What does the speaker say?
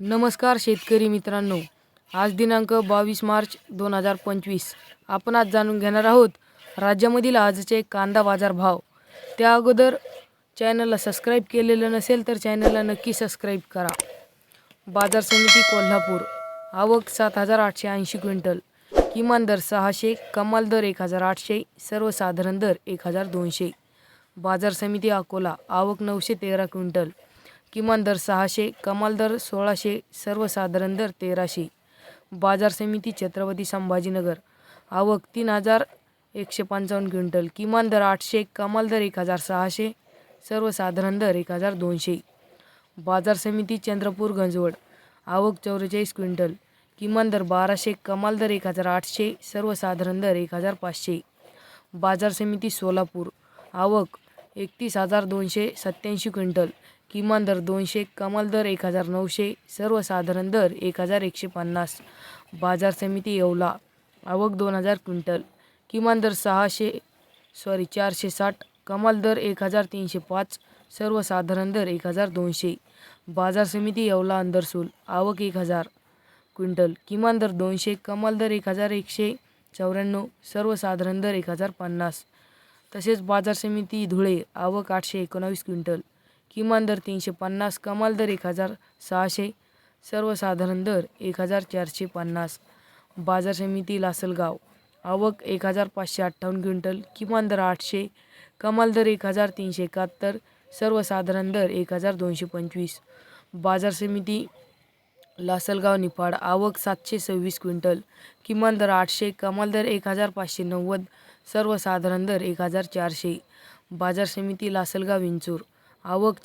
नमस्कार शेतकरी मित्रांनो. आज दिनांक बावीस मार्च दोन हजार पंचवीस. आपण आज जाणून घेणार आहोत राज्यामधील आजचे कांदा बाजार भाव. त्या अगोदर चॅनलला सबस्क्राईब केलेलं नसेल तर चॅनलला नक्की सबस्क्राईब करा. बाजार समिती कोल्हापूर. आवक सात हजार आठशे ऐंशी क्विंटल. किमान दर सहाशे कमाल दर एक हजार आठशे सर्वसाधारण दर एक हजार दोनशे. बाजार समिती अकोला. आवक नऊशे तेरा क्विंटल. किमान दर सहाशे कमाल दर सोळाशे सर्वसाधारण दर तेराशे. बाजार समिती छत्रपती संभाजीनगर. आवक तीन हजार एकशे पंचावन्न क्विंटल. किमान दर आठशे कमाल दर एक हजार सहाशे सर्वसाधारण दर एक हजार दोनशे. बाजार समिती चंद्रपूर गंजवड. आवक चौवेचाळीस क्विंटल. किमान दर बाराशे कमाल दर एक हजार आठशे सर्वसाधारण दर एक हजार पाचशे. बाजार समिती सोलापूर. आवक एकतीस हजार दोनशे सत्याऐंशी क्विंटल. किमान दर दोनशे कमाल दर एक हजार नऊशे सर्वसाधारण दर एक हजार एकशे पन्नास. बाजार समिती येवला. आवक दोन हजार क्विंटल. किमान दर सहाशे सॉरी चारशे साठ कमाल दर एक हजार तीनशे पाच सर्वसाधारण दर एक हजार दोनशे. बाजार समिती येवला अंदरसूल आवक एक हजार क्विंटल. किमान दर दोनशे कमाल दर एक हजार एकशे चौऱ्याण्णव सर्वसाधारण दर एक हजार पन्नास. तसेच बाजार समिती धुळे. आवक आठशे एकोणावीस क्विंटल. किमान दर तीनशे पन्नास कमाल दर एक हजार सहाशे सर्वसाधारण दर एक हजार चारशे पन्नास. बाजार समिती लासलगाव. आवक एक हजार पाचशे अठ्ठावन्न क्विंटल किमान दर आठशे कमाल दर एक हजार तीनशे एकाहत्तर सर्वसाधारण दर एक हजार दोनशे पंचवीस. बाजार समिती लासलगाव निफाड आवक सातशे सव्वीस क्विंटल किमान दर आठशे कमाल दर एक हजार पाचशे नव्वद सर्वसाधारण दर एक हजार चारशे. बाजार समिती लासलगाव विंचूर. आवक